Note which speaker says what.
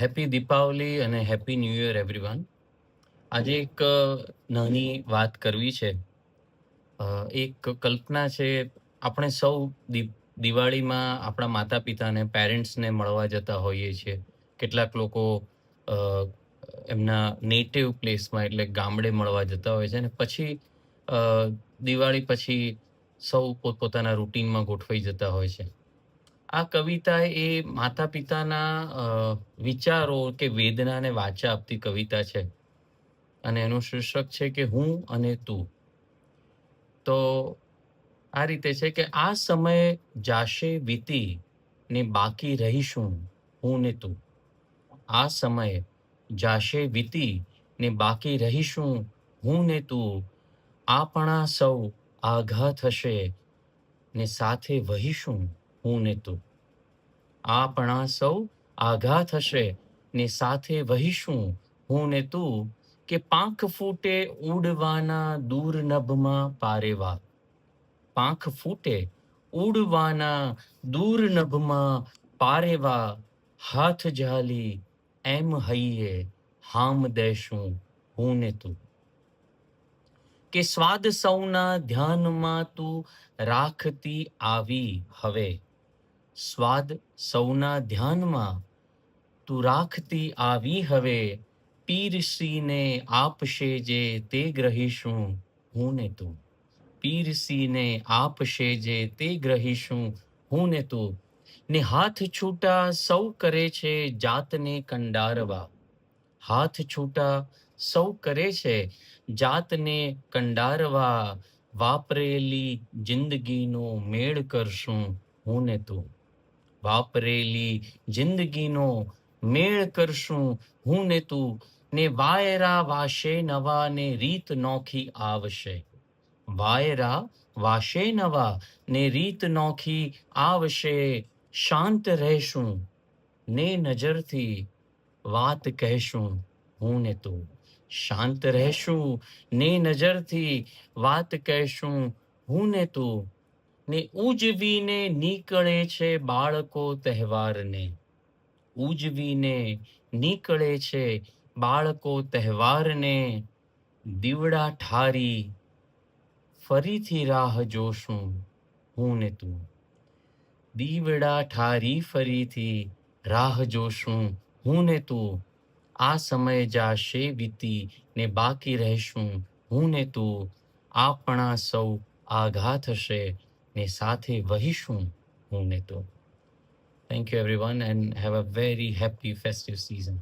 Speaker 1: Happy Deepavali અને happy new year everyone આજે એક નાની વાત કરવી છે. એક કલ્પના છે આપણે સૌ દિવાળીમાં આપણા માતા પિતાને પેરેન્ટ્સને મળવા જતા હોઈએ છીએ. કેટલાક લોકો એમના નેટિવ પ્લેસમાં એટલે ગામડે મળવા જતા હોય છે અને પછી દિવાળી પછી સૌ પોતપોતાના રૂટીનમાં ગોઠવાઈ જતા હોય છે. આ કવિતા એ માતા પિતાના વિચારો કે વેદનાને વાચા આપતી કવિતા છે. અને એનું શીર્ષક છે કે હું અને તું. તો આ રીતે છે કે આ સમય જાશે વીતી ને બાકી રહીશું હું ને તું. આ સમય જાશે વીતી ને બાકી રહીશું હું ને તું. આપણા સૌ આઘા થશે ને સાથે વહીશું હું ને તું. આપણા સૌ આઘા થશે ને સાથે વહીશું હું ને તું કે પાંખ ફૂટે ઉડવાના દૂર નભમાં પારેવા. પાંખ ફૂટે ઉડવાના દૂર નભમાં પારેવા. હાથ જાલી એમ હૈયે હામ દેશું હું ને તું. કે સ્વાદ સૌના ધ્યાનમાં તું રાખતી આવી હવે. સ્વાદ સૌના ધ્યાનમાં. તું રાખતી આવી હવે, પીરસીને આપશે જે તે ગ્રહીશું હું ને તું. પીરસીને આપશે જે તે ગ્રહીશું હું ને તું. ને હાથ છૂટા સૌ કરે છે જાતને કંડારવા. હાથ છૂટા સૌ કરે છે જાતને કંડારવા. વાપરેલી જિંદગીનો મેળ કરશું હું ને તું. વાપરેલી જિંદગીનો મેળ કરશું. હું ને તું ને વાયરા વાશે નવા ને રીત નોખી આવશે. વાયરા વાશે નવા ને રીત નોખી આવશે. શાંત રહેશું. ને નજરથી વાત કહેશું. હું ને તું શાંત રહેશું. ને નજરથી વાત કહેશું. હું ને તું ને ઉજવીને નીકળે છે બાળકો તહેવારને. ઉજવીને નીકળે છે બાળકો તહેવારને. દીવડા ઠારી, ફરીથી રાહ જોશું હું ને તું. દીવડા ઠારી, ફરીથી રાહ જોશું હું ને તું. આ સમય જાશે વીતી ને બાકી રહેશું હું ને તું. આપણા સૌ આઘા થશે ને સાથે વહીશું હું ને તો. Thank you everyone and have a very happy festive season